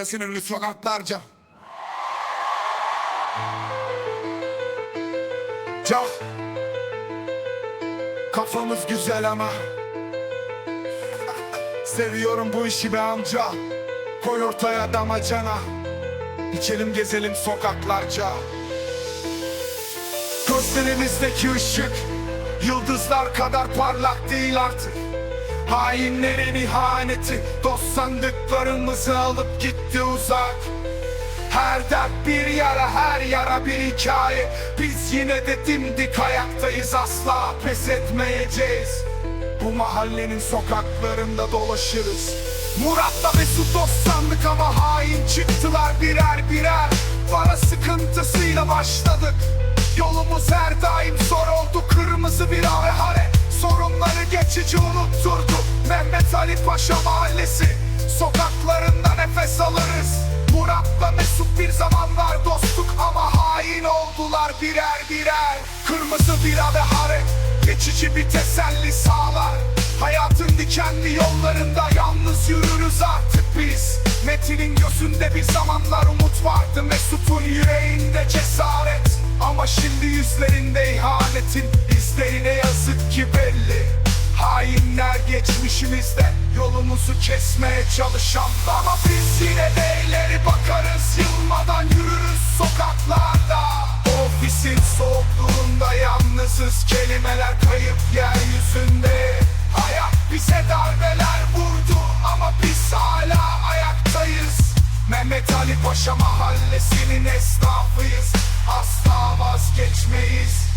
Sinirli sokaklarca Can. Kafamız güzel ama Seviyorum bu işi be amca. Koy ortaya damacana. İçelim gezelim sokaklarca. Gözlerimizdeki ışık. Yıldızlar kadar parlak değil artık Hainlerin ihaneti Dost sandıklarımızı alıp gitti uzak. Her dert bir yara her yara bir hikaye. Biz yine de dimdik ayaktayız asla pes etmeyeceğiz. Bu mahallenin sokaklarında dolaşırız. Murat'la Mesut dost sandık ama hain çıktılar birer birer. Para sıkıntısıyla başladık. Yolumuz her daim zor oldu kırmızı bir hare Sorunları geçici unutturdu Ali Paşa mahallesi. Sokaklarında nefes alırız. Murat'la Mesut bir zamanlar dostluk ama hain oldular birer birer. Kırmızı bir hare geçici bir teselli sağlar. Hayatın dikenli yollarında yalnız yürürüz artık biz. Metin'in gözünde bir zamanlar umut vardı Mesut'un yüreğinde cesaret. Ama şimdi yüzlerinde ihanetin izleri ne yazık ki belli Hainler geçmişimizde yolumuzu kesmeye çalışan Ama biz yine de ileri bakarız. Yılmadan yürürüz sokaklarda. Ofisin soğukluğunda yalnızız. Kelimeler kayıp yeryüzünde. Hayat bize darbeler vurdu ama biz hala ayaktayız. Mehmet Ali Paşa mahallesinin esnafıyız. Asla vazgeçmeyiz